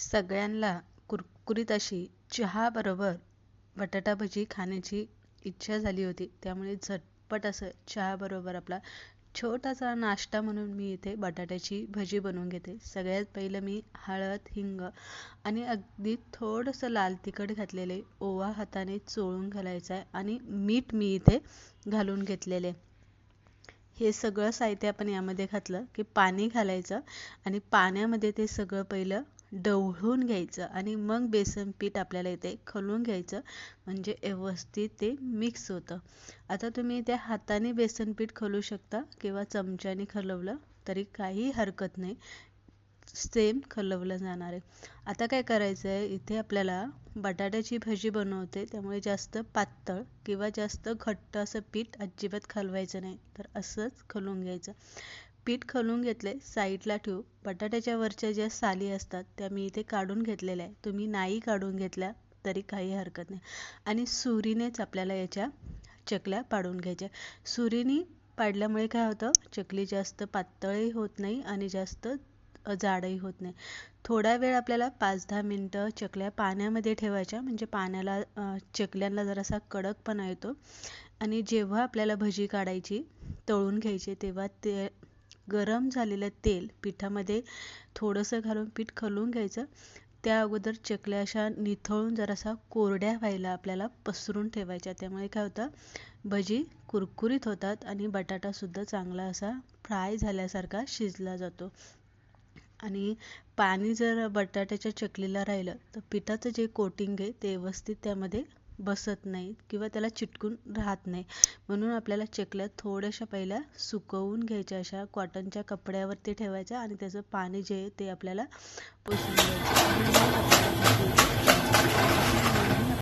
सगळ्यांना कुरकुरीत अशी चहाबरोबर बटाटा भजी खाण्याची इच्छा झाली होती. त्यामुळे झटपट असं चहाबरोबर आपला छोटासा नाश्ता म्हणून मी इथे बटाट्याची भजी बनवून घेते. सगळ्यात पहिलं मी हळद हिंग आणि अगदी थोडंसं लाल तिखट घातलेले ओवा हाताने चोळून घालायचा आहे आणि मीठ मी इथे घालून घेतलेले. हे सगळं साहित्य आपण यामध्ये घातलं की पाणी घालायचं आणि पाण्यामध्ये ते सगळं पहिलं ढवळून घ्यायचं आणि मग बेसन पीठ आपल्याला इथे खलून घ्यायचं. म्हणजे व्यवस्थित ते मिक्स होतं. आता तुम्ही त्या हाताने बेसन पीठ खलू शकता किंवा चमच्याने खलवलं तरी काही हरकत नाही. सेम खलवलं जाणार आहे. आता काय करायचं आहे इथे आपल्याला बटाट्याची भजी बनवते. त्यामुळे जास्त पातळ किंवा जास्त घट्ट असं पीठ अजिबात खलवायचं नाही. तर असंच खलून घ्यायचं. पीठ खलून घेतले साईडला ठेवू. बटाट्याच्या वरच्या ज्या साली असतात त्या मी इथे काढून घेतलेल्या आहे तुम्ही नाही काढून घेतल्या तरी काही हरकत नाही. आणि सुरीनेच आपल्याला याच्या चकल्या पाडून घ्यायच्या. सुरीने पाडल्यामुळे काय होतं चकली जास्त पातळही होत नाही आणि जास्त जाडही होत नाही. थोडा वेळ आपल्याला पाच दहा मिनटं चकल्या पाण्यामध्ये ठेवायच्या. म्हणजे पाण्याला चकल्यांना जरासा कडकपणा येतो. आणि जेव्हा आपल्याला भजी काढायची तळून घ्यायची तेव्हा ते गरम झालेलं तेल पिठामध्ये थोडंसं घालून पीठ खलून घ्यायचं. त्या अगोदर चकल्या अशा निथळून जरासा कोरड्या व्हायला आपल्याला पसरून ठेवायच्या. त्यामुळे काय होतं भजी कुरकुरीत होतात आणि बटाटासुद्धा चांगला असा फ्राय झाल्यासारखा शिजला जातो. आणि पाणी जर बटाट्याच्या चकलीला राहिलं तर पिठाचं जे कोटिंग आहे ते व्यवस्थित त्यामध्ये बसत नाही किंवा त्याला चिटकून राहत नाही. म्हणून आपल्याला चकल्या थोड्याशा पहिल्या सुकवून घ्यायच्या अशा कॉटनच्या कपड्यावरती ठेवायच्या आणि त्याचं पाणी जे आहे ते आपल्याला पुसून घ्यायचं